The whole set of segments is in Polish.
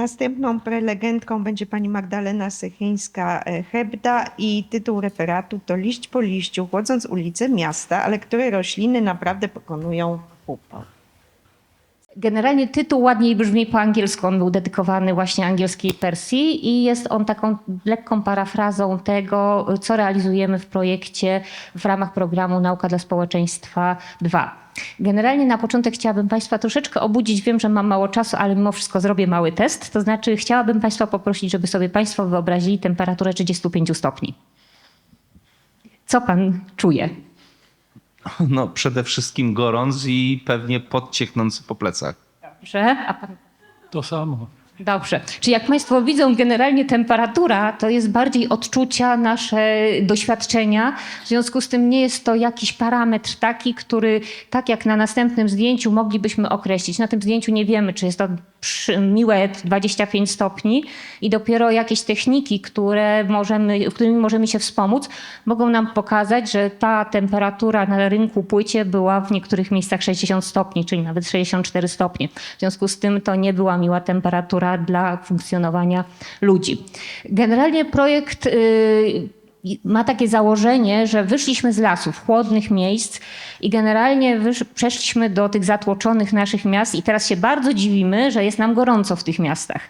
Następną prelegentką będzie pani Magdalena Sechyńska-Hebda i tytuł referatu to Liść po liściu, chłodząc ulice miasta, ale które rośliny naprawdę pokonują upał. Generalnie tytuł ładniej brzmi po angielsku. On był dedykowany właśnie angielskiej Persji i jest on taką lekką parafrazą tego, co realizujemy w projekcie w ramach programu Nauka dla Społeczeństwa 2. Generalnie na początek chciałabym Państwa troszeczkę obudzić. Wiem, że mam mało czasu, ale mimo wszystko zrobię mały test. To znaczy, chciałabym Państwa poprosić, żeby sobie Państwo wyobrazili temperaturę 35 stopni. Co Pan czuje? No, przede wszystkim gorąc i pewnie podcieknący po plecach. Dobrze, a Pan To samo. Dobrze. Czy jak Państwo widzą, generalnie temperatura to jest bardziej odczucia, nasze doświadczenia. W związku z tym nie jest to jakiś parametr taki, który tak jak na następnym zdjęciu moglibyśmy określić. Na tym zdjęciu nie wiemy, czy jest to miłe 25 stopni i dopiero jakieś techniki, które możemy, którymi możemy się wspomóc, mogą nam pokazać, że ta temperatura na rynku płycie była w niektórych miejscach 60 stopni, czyli nawet 64 stopnie. W związku z tym to nie była miła temperatura dla funkcjonowania ludzi. Generalnie projekt y, ma takie założenie, że wyszliśmy z lasów, chłodnych miejsc i generalnie przeszliśmy do tych zatłoczonych naszych miast i teraz się bardzo dziwimy, że jest nam gorąco w tych miastach.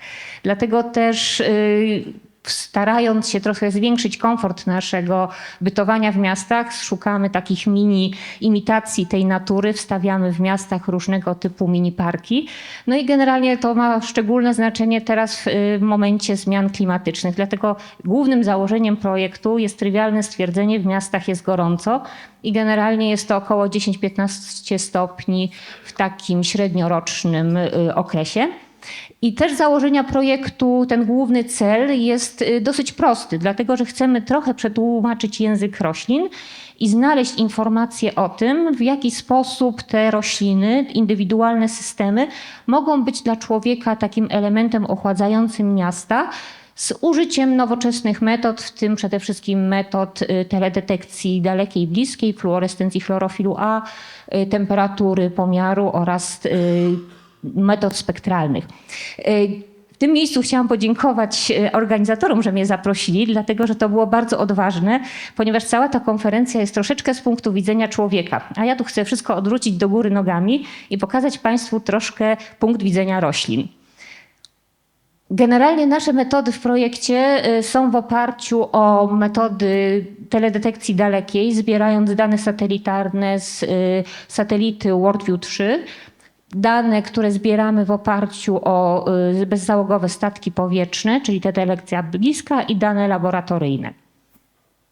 Dlatego też y, starając się trochę zwiększyć komfort naszego bytowania w miastach, szukamy takich mini imitacji tej natury, wstawiamy w miastach różnego typu mini parki. No i generalnie to ma szczególne znaczenie teraz w, y, momencie zmian klimatycznych. Dlatego głównym założeniem projektu jest trywialne stwierdzenie, w miastach jest gorąco i generalnie jest to około 10-15 stopni w takim średniorocznym y, okresie. I też założenia projektu, ten główny cel jest y, dosyć prosty, dlatego że chcemy trochę przetłumaczyć język roślin i znaleźć informacje o tym, w jaki sposób te rośliny, indywidualne systemy mogą być dla człowieka takim elementem ochładzającym miasta z użyciem nowoczesnych metod, w tym przede wszystkim metod y, teledetekcji dalekiej, bliskiej, fluorescencji chlorofilu A, y, temperatury pomiaru oraz metod spektralnych. W tym miejscu chciałam podziękować e, organizatorom, że mnie zaprosili, dlatego że to było bardzo odważne, ponieważ cała ta konferencja jest troszeczkę z punktu widzenia człowieka. A ja tu chcę wszystko odwrócić do góry nogami i pokazać Państwu troszkę punkt widzenia roślin. Generalnie nasze metody w projekcie y, są w oparciu o metody teledetekcji dalekiej, zbierając dane satelitarne z y, satelity WorldView 3 dane, które zbieramy w oparciu o y, bezzałogowe statki powietrzne, czyli teledetekcja bliska i dane laboratoryjne.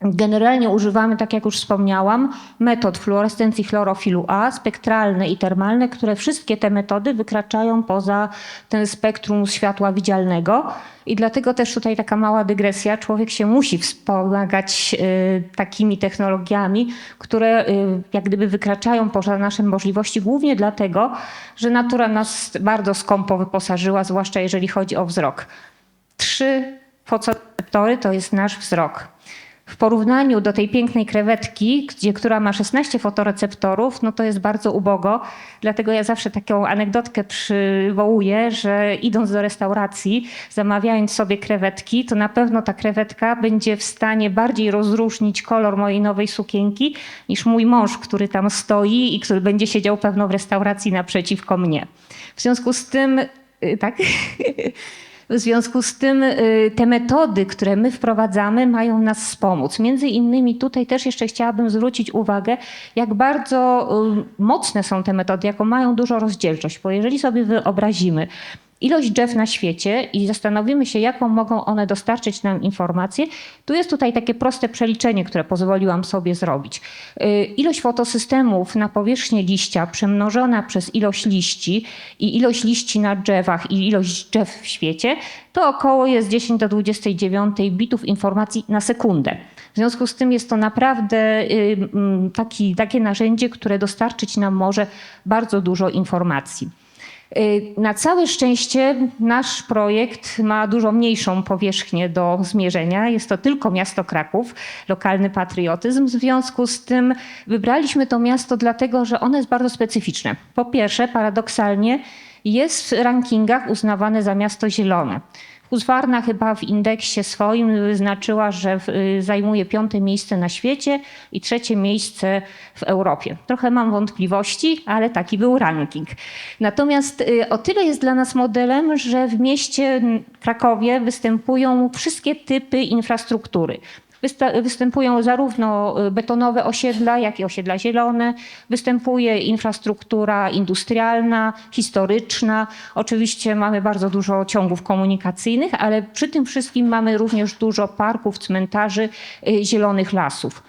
Generalnie używamy, tak jak już wspomniałam, metod fluorescencji chlorofilu A, spektralne i termalne, które wszystkie te metody wykraczają poza ten spektrum światła widzialnego. I dlatego też tutaj taka mała dygresja. Człowiek się musi wspomagać y, takimi technologiami, które y, jak gdyby wykraczają poza nasze możliwości, głównie dlatego, że natura nas bardzo skąpo wyposażyła, zwłaszcza jeżeli chodzi o wzrok. Trzy fotoreceptory to jest nasz wzrok. W porównaniu do tej pięknej krewetki, gdzie, która ma 16 fotoreceptorów, no to jest bardzo ubogo. Dlatego ja zawsze taką anegdotkę przywołuję, że idąc do restauracji, zamawiając sobie krewetki, to na pewno ta krewetka będzie w stanie bardziej rozróżnić kolor mojej nowej sukienki niż mój mąż, który tam stoi i który będzie siedział pewno w restauracji naprzeciwko mnie. W związku z tym, y, tak. W związku z tym y, te metody, które my wprowadzamy, mają nas wspomóc. Między innymi tutaj też jeszcze chciałabym zwrócić uwagę, jak bardzo y, mocne są te metody, jaką mają dużą rozdzielczość. Bo jeżeli sobie wyobrazimy, ilość drzew na świecie i zastanowimy się, jaką mogą one dostarczyć nam informacje, tu jest tutaj takie proste przeliczenie, które pozwoliłam sobie zrobić. Y, Ilość fotosystemów na powierzchnię liścia przemnożona przez ilość liści i ilość liści na drzewach i ilość drzew w świecie, to około jest 10 do 29 bitów informacji na sekundę. W związku z tym jest to naprawdę y, taki, takie narzędzie, które dostarczyć nam może bardzo dużo informacji. Y, Na całe szczęście nasz projekt ma dużo mniejszą powierzchnię do zmierzenia. Jest to tylko miasto Kraków, lokalny patriotyzm. W związku z tym wybraliśmy to miasto dlatego, że ono jest bardzo specyficzne. Po pierwsze, paradoksalnie jest w rankingach uznawane za miasto zielone. Husqvarna chyba w indeksie swoim wyznaczyła, że y, zajmuje piąte miejsce na świecie i trzecie miejsce w Europie. Trochę mam wątpliwości, ale taki był ranking. Natomiast y, o tyle jest dla nas modelem, że w mieście Krakowie występują wszystkie typy infrastruktury. Występują zarówno y, betonowe osiedla, jak i osiedla zielone. Występuje infrastruktura industrialna, historyczna. Oczywiście mamy bardzo dużo ciągów komunikacyjnych, ale przy tym wszystkim mamy również dużo parków, cmentarzy, y, zielonych lasów.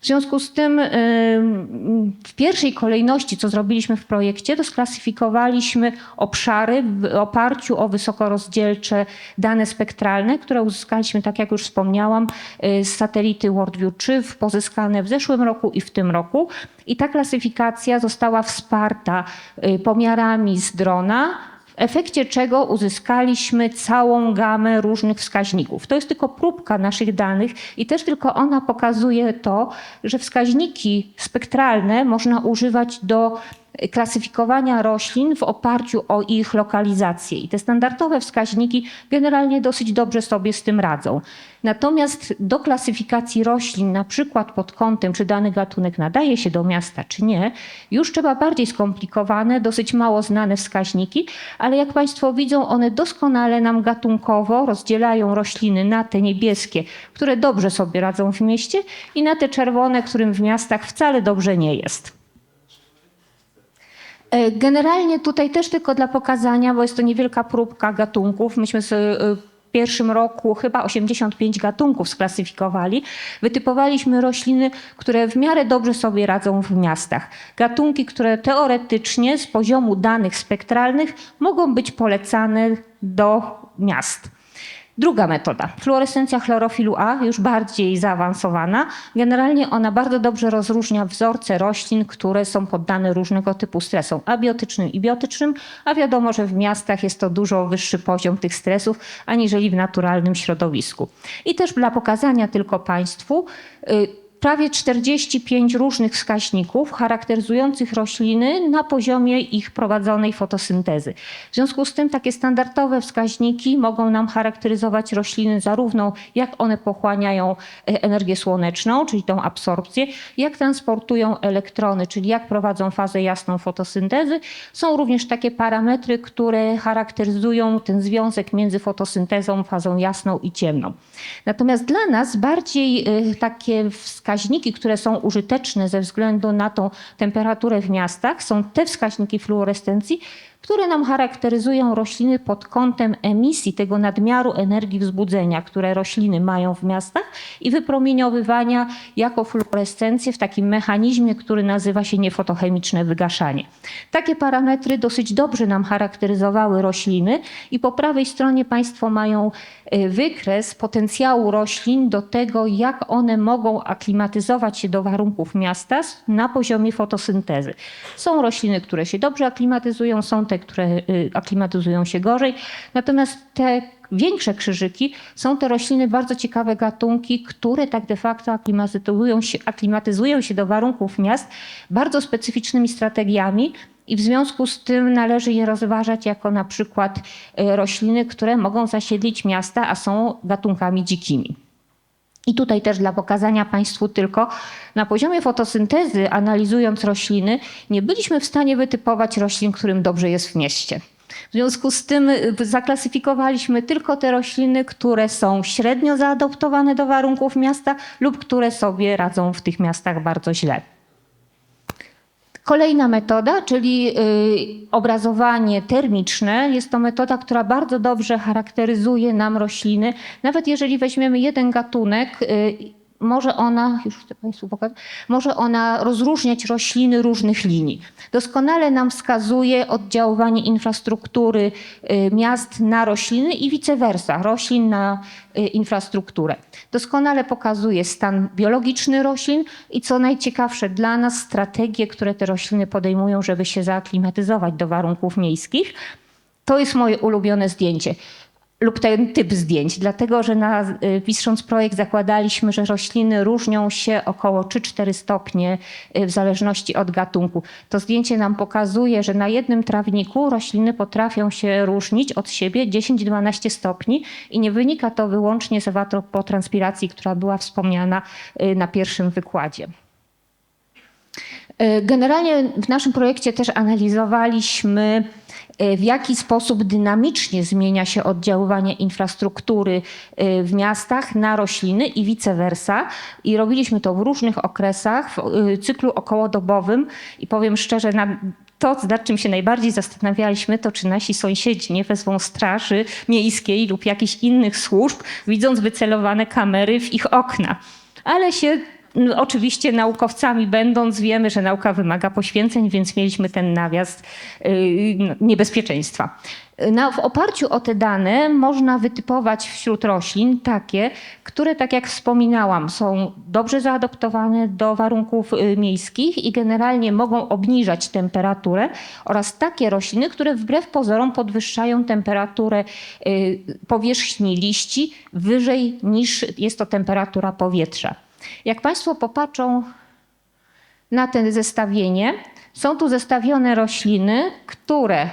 W związku z tym ym, w pierwszej kolejności, co zrobiliśmy w projekcie, to sklasyfikowaliśmy obszary w oparciu o wysokorozdzielcze dane spektralne, które uzyskaliśmy, tak jak już wspomniałam, y, z satelity WorldView 3, w- pozyskane w zeszłym roku i w tym roku. I ta klasyfikacja została wsparta y, pomiarami z drona, w efekcie czego uzyskaliśmy całą gamę różnych wskaźników. To jest tylko próbka naszych danych i też tylko ona pokazuje to, że wskaźniki spektralne można używać do klasyfikowania roślin w oparciu o ich lokalizację. I te standardowe wskaźniki generalnie dosyć dobrze sobie z tym radzą. Natomiast do klasyfikacji roślin, na przykład pod kątem, czy dany gatunek nadaje się do miasta, czy nie, już trzeba bardziej skomplikowane, dosyć mało znane wskaźniki, ale jak Państwo widzą, one doskonale nam gatunkowo rozdzielają rośliny na te niebieskie, które dobrze sobie radzą w mieście, i na te czerwone, którym w miastach wcale dobrze nie jest. E, Generalnie tutaj też tylko dla pokazania, bo jest to niewielka próbka gatunków. Myśmy e, w pierwszym roku chyba 85 gatunków sklasyfikowali. Wytypowaliśmy rośliny, które w miarę dobrze sobie radzą w miastach. Gatunki, które teoretycznie z poziomu danych spektralnych mogą być polecane do miast. Druga metoda, fluorescencja chlorofilu A, już bardziej zaawansowana. Generalnie ona bardzo dobrze rozróżnia wzorce roślin, które są poddane różnego typu stresom abiotycznym i biotycznym, a wiadomo, że w miastach jest to dużo wyższy poziom tych stresów, aniżeli w naturalnym środowisku. I też dla pokazania tylko Państwu, y, prawie 45 różnych wskaźników charakteryzujących rośliny na poziomie ich prowadzonej fotosyntezy. W związku z tym takie standardowe wskaźniki mogą nam charakteryzować rośliny zarówno jak one pochłaniają e, energię słoneczną, czyli tą absorpcję, jak transportują elektrony, czyli jak prowadzą fazę jasną fotosyntezy. Są również takie parametry, które charakteryzują ten związek między fotosyntezą, fazą jasną i ciemną. Natomiast dla nas bardziej y, takie wskaźniki, które są użyteczne ze względu na tą temperaturę w miastach, są te wskaźniki fluorescencji, które nam charakteryzują rośliny pod kątem emisji tego nadmiaru energii wzbudzenia, które rośliny mają w miastach i wypromieniowywania jako fluorescencję w takim mechanizmie, który nazywa się niefotochemiczne wygaszanie. Takie parametry dosyć dobrze nam charakteryzowały rośliny i po prawej stronie Państwo mają wykres potencjału roślin do tego, jak one mogą aklimatyzować się do warunków miasta na poziomie fotosyntezy. Są rośliny, które się dobrze aklimatyzują, są te, które y, aklimatyzują się gorzej. Natomiast te większe krzyżyki są to rośliny, bardzo ciekawe gatunki, które tak de facto aklimatyzują się, aklimatyzują się do warunków miast bardzo specyficznymi strategiami. I w związku z tym należy je rozważać jako na przykład y, rośliny, które mogą zasiedlić miasta, a są gatunkami dzikimi. I tutaj też dla pokazania Państwu tylko, na poziomie fotosyntezy, analizując rośliny, nie byliśmy w stanie wytypować roślin, którym dobrze jest w mieście. W związku z tym y, zaklasyfikowaliśmy tylko te rośliny, które są średnio zaadoptowane do warunków miasta lub które sobie radzą w tych miastach bardzo źle. Kolejna metoda, czyli y, obrazowanie termiczne, jest to metoda, która bardzo dobrze charakteryzuje nam rośliny. Nawet jeżeli weźmiemy jeden gatunek, y, może ona, już chcę Państwu pokazać, może ona rozróżniać rośliny różnych linii. Doskonale nam wskazuje oddziaływanie infrastruktury y, miast na rośliny i vice versa, roślin na y, infrastrukturę. Doskonale pokazuje stan biologiczny roślin i co najciekawsze dla nas strategie, które te rośliny podejmują, żeby się zaaklimatyzować do warunków miejskich. To jest moje ulubione zdjęcie. Lub ten typ zdjęć, dlatego że na, y, pisząc projekt zakładaliśmy, że rośliny różnią się około 3-4 stopnie y, w zależności od gatunku. To zdjęcie nam pokazuje, że na jednym trawniku rośliny potrafią się różnić od siebie 10-12 stopni i nie wynika to wyłącznie z ewatropotranspiracji, która była wspomniana y, na pierwszym wykładzie. Y, Generalnie w naszym projekcie też analizowaliśmy, y, w jaki sposób dynamicznie zmienia się oddziaływanie infrastruktury y, w miastach na rośliny i vice versa. I robiliśmy to w różnych okresach, w cyklu okołodobowym. I powiem szczerze, to, nad czym się najbardziej zastanawialiśmy, to czy nasi sąsiedzi nie wezmą straży miejskiej lub jakichś innych służb, widząc wycelowane kamery w ich okna. Ale się oczywiście naukowcami będąc, wiemy, że nauka wymaga poświęceń, więc mieliśmy ten nawias yy, niebezpieczeństwa. Na, w oparciu o te dane można wytypować wśród roślin takie, które, tak jak wspominałam, są dobrze zaadoptowane do warunków y, miejskich i generalnie mogą obniżać temperaturę oraz takie rośliny, które wbrew pozorom podwyższają temperaturę y, powierzchni liści wyżej niż jest to temperatura powietrza. Jak Państwo popatrzą na to zestawienie, są tu zestawione rośliny, które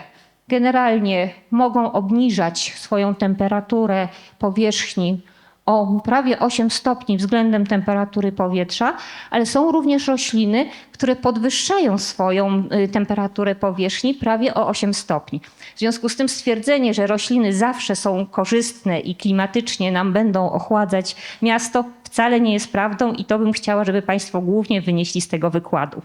generalnie mogą obniżać swoją temperaturę powierzchni o prawie 8 stopni względem temperatury powietrza, ale są również rośliny, które podwyższają swoją y, temperaturę powierzchni prawie o 8 stopni. W związku z tym stwierdzenie, że rośliny zawsze są korzystne i klimatycznie nam będą ochładzać miasto, wcale nie jest prawdą i to bym chciała, żeby Państwo głównie wynieśli z tego wykładu.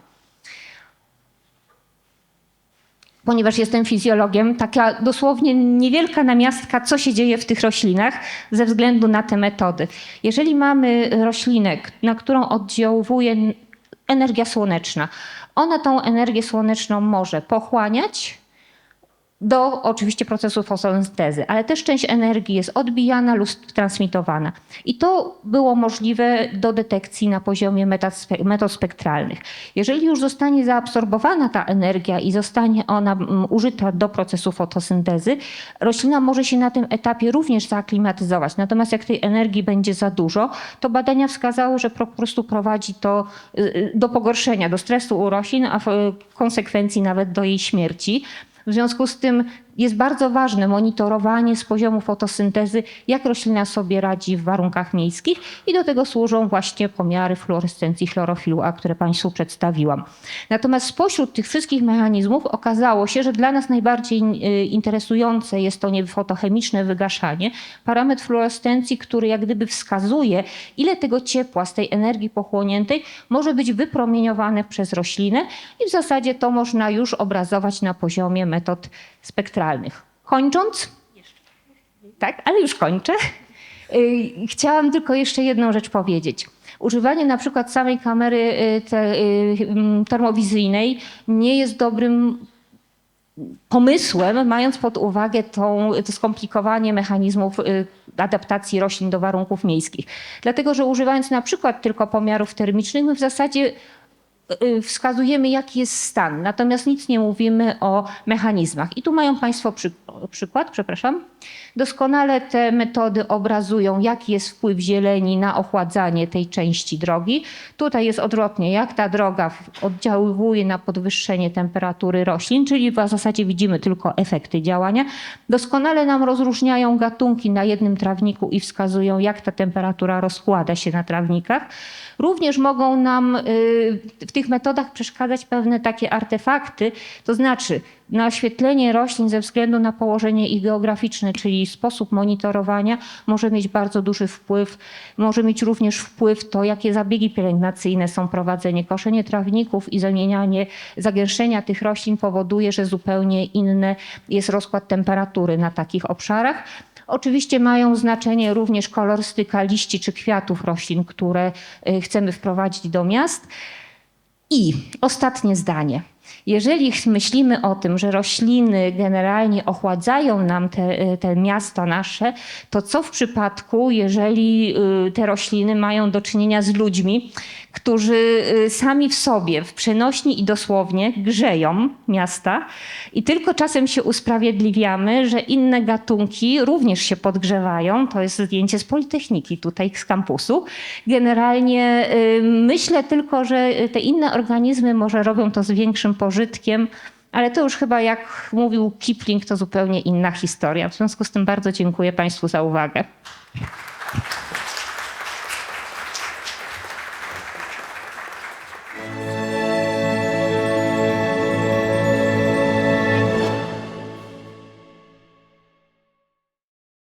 Ponieważ jestem fizjologiem, taka dosłownie niewielka namiastka, co się dzieje w tych roślinach ze względu na te metody. Jeżeli mamy roślinę, na którą oddziałuje energia słoneczna, ona tą energię słoneczną może pochłaniać, do oczywiście procesu fotosyntezy, ale też część energii jest odbijana lub transmitowana. I to było możliwe do detekcji na poziomie metod spektralnych. Jeżeli już zostanie zaabsorbowana ta energia i zostanie ona mm, użyta do procesu fotosyntezy, roślina może się na tym etapie również zaaklimatyzować. Natomiast jak tej energii będzie za dużo, to badania wskazały, że po prostu prowadzi to y, y, do pogorszenia, do stresu u roślin, a w konsekwencji nawet do jej śmierci. W związku z tym jest bardzo ważne monitorowanie z poziomu fotosyntezy, jak roślina sobie radzi w warunkach miejskich i do tego służą właśnie pomiary fluorescencji chlorofilu A, które Państwu przedstawiłam. Natomiast spośród tych wszystkich mechanizmów okazało się, że dla nas najbardziej y, interesujące jest to nie fotochemiczne wygaszanie, parametr fluorescencji, który jak gdyby wskazuje, ile tego ciepła z tej energii pochłoniętej może być wypromieniowane przez roślinę i w zasadzie to można już obrazować na poziomie metod spektralnych. Kończąc, tak, ale już kończę. Y, Chciałam tylko jeszcze jedną rzecz powiedzieć. Używanie na przykład samej kamery y, y, termowizyjnej nie jest dobrym pomysłem, mając pod uwagę tą, to skomplikowanie mechanizmów adaptacji roślin do warunków miejskich. Dlatego, że używając na przykład tylko pomiarów termicznych, my w zasadzie wskazujemy, jaki jest stan, natomiast nic nie mówimy o mechanizmach. I tu mają Państwo przy, przykład, przepraszam. Doskonale te metody obrazują, jaki jest wpływ zieleni na ochładzanie tej części drogi. Tutaj jest odwrotnie, jak ta droga oddziaływuje na podwyższenie temperatury roślin, czyli w zasadzie widzimy tylko efekty działania. Doskonale nam rozróżniają gatunki na jednym trawniku i wskazują, jak ta temperatura rozkłada się na trawnikach. Również mogą nam y, w tych metodach przeszkadzać pewne takie artefakty, to znaczy na oświetlenie roślin ze względu na położenie ich geograficzne, czyli sposób monitorowania, może mieć bardzo duży wpływ. Może mieć również wpływ to, jakie zabiegi pielęgnacyjne są prowadzone. Koszenie trawników i zamienianie, zagęszczenia tych roślin powoduje, że zupełnie inny jest rozkład temperatury na takich obszarach. Oczywiście mają znaczenie również kolorystyka liści czy kwiatów roślin, które y, chcemy wprowadzić do miast. I ostatnie zdanie. Jeżeli myślimy o tym, że rośliny generalnie ochładzają nam te, te miasta nasze, to co w przypadku, jeżeli y, te rośliny mają do czynienia z ludźmi, którzy y, sami w sobie, w przenośni i dosłownie, grzeją miasta i tylko czasem się usprawiedliwiamy, że inne gatunki również się podgrzewają. To jest zdjęcie z Politechniki, tutaj z kampusu. Generalnie y, myślę tylko, że te inne organizmy może robią to z większym pożytkiem. Ale to już chyba, jak mówił Kipling, to zupełnie inna historia. W związku z tym bardzo dziękuję Państwu za uwagę.